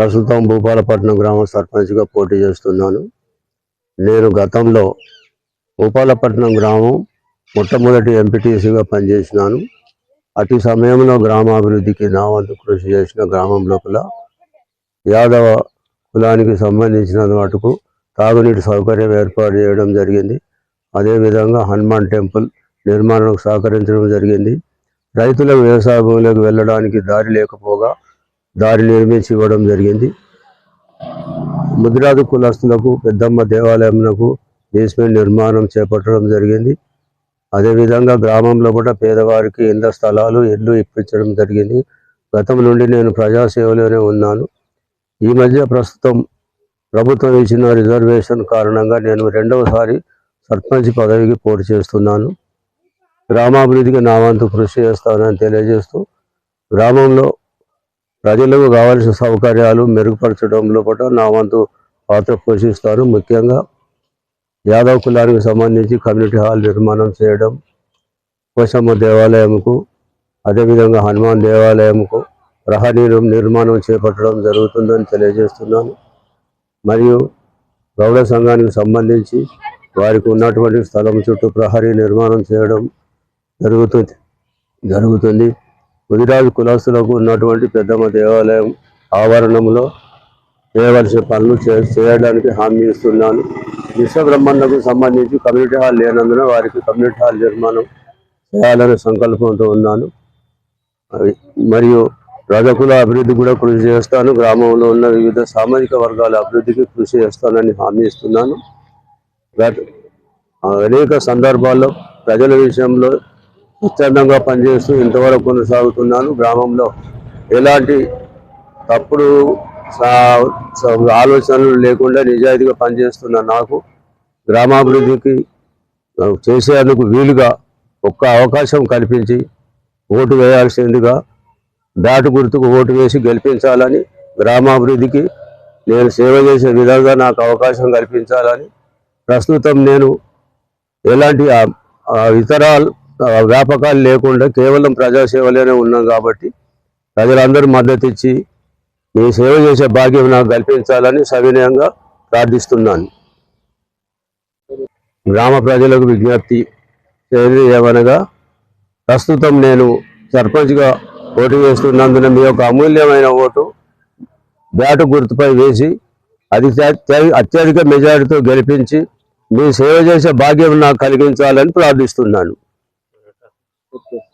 ప్రస్తుతం భూపాలపట్నం గ్రామ సర్పంచ్గా పోటీ చేస్తున్నాను. నేను గతంలో భూపాలపట్నం గ్రామం మొట్టమొదటి ఎంపీటీసీగా పనిచేసినాను. అటు సమయంలో గ్రామాభివృద్ధికి నా వంతు కృషి చేసిన గ్రామం లోపల యాదవ కులానికి సంబంధించిన మటుకు తాగునీటి సౌకర్యం ఏర్పాటు చేయడం జరిగింది. అదేవిధంగా హనుమాన్ టెంపుల్ నిర్మాణం సహకరించడం జరిగింది. రైతులకు వ్యవసాయ భూములకు వెళ్ళడానికి దారి లేకపోగా దారి నిర్మించి ఇవ్వడం జరిగింది. ముదిరాజు కులస్తులకు పెద్దమ్మ దేవాలయంకు బేస్మెంట్ నిర్మాణం చేపట్టడం జరిగింది. అదేవిధంగా గ్రామంలో కూడా పేదవారికి ఇళ్ళ స్థలాలు ఇల్లు ఇప్పించడం జరిగింది. గతం నుండి నేను ప్రజాసేవలోనే ఉన్నాను. ఈ మధ్య ప్రస్తుతం ప్రభుత్వం ఇచ్చిన రిజర్వేషన్ కారణంగా నేను రెండవసారి సర్పంచ్ పదవికి పోటీ చేస్తున్నాను. గ్రామాభివృద్ధికి నా వంతు కృషి చేస్తానని తెలియజేస్తూ గ్రామంలో ప్రజలకు కావాల్సిన సౌకర్యాలు మెరుగుపరచడంలో కూడా నా వంతు పాత్ర పోషిస్తారు ముఖ్యంగా యాదవ్ కులానికి సంబంధించి కమ్యూనిటీ హాల్ నిర్మాణం చేయడం కోసమ్మ దేవాలయంకు అదేవిధంగా హనుమాన్ దేవాలయంకు ప్రహరీ నిర్మాణం చేపట్టడం జరుగుతుందని తెలియజేస్తున్నాను. మరియు గౌడ సంఘానికి సంబంధించి వారికి ఉన్నటువంటి స్థలం చుట్టూ ప్రహరీ నిర్మాణం చేయడం జరుగుతుంది జరుగుతుంది. ముదిరాజు కులాసులకు ఉన్నటువంటి పెద్దమ్మ దేవాలయం ఆవరణంలో చేయవలసిన పనులు చే- చేయడానికి హామీ ఇస్తున్నాను. విశ్వబ్రహ్మాండకు సంబంధించి కమ్యూనిటీ హాల్ లేనందున వారికి కమ్యూనిటీ హాల్ నిర్మాణం చేయాలనే సంకల్పంతో ఉన్నాను. మరియు రజకుల అభివృద్ధి కూడా కృషి చేస్తాను. గ్రామంలో ఉన్న వివిధ సామాజిక వర్గాల అభివృద్ధికి కృషి చేస్తానని హామీ ఇస్తున్నాను. అనేక సందర్భాల్లో ప్రజల విషయంలో స్వచ్ఛందంగా పనిచేస్తూ ఇంతవరకు కొనసాగుతున్నాను. గ్రామంలో ఎలాంటి తప్పుడు స- ఆలోచనలు లేకుండా నిజాయితీగా పనిచేస్తున్న నాకు గ్రామాభివృద్ధికి చేసేందుకు వీలుగా ఒక్క అవకాశం కల్పించి ఓటు వేయాల్సిందిగా దాటు గుర్తుకు ఓటు వేసి గెలిపించాలని గ్రామాభివృద్ధికి నేను సేవ చేసే విధంగా నాకు అవకాశం కల్పించాలని ప్రస్తుతం నేను ఎలాంటి ఇతరాలు ఇతర వ్యాపకాలు లేకుండా కేవలం ప్రజాసేవలోనే ఉన్నాం కాబట్టి ప్రజలందరూ మద్దతు ఇచ్చి మీ సేవ చేసే భాగ్యం నాకు కల్పించాలని సవినయంగా ప్రార్థిస్తున్నాను. గ్రామ ప్రజలకు విజ్ఞప్తి ఏమనగా ప్రస్తుతం నేను సర్పంచ్గా పోటీ చేస్తున్నందున మీ యొక్క అమూల్యమైన ఓటు బ్యాటు గుర్తుపై వేసి అది అత్యధిక మెజారిటీతో గెలిపించి మీ సేవ చేసే భాగ్యం నాకు కలిగించాలని ప్రార్థిస్తున్నాను. pessoas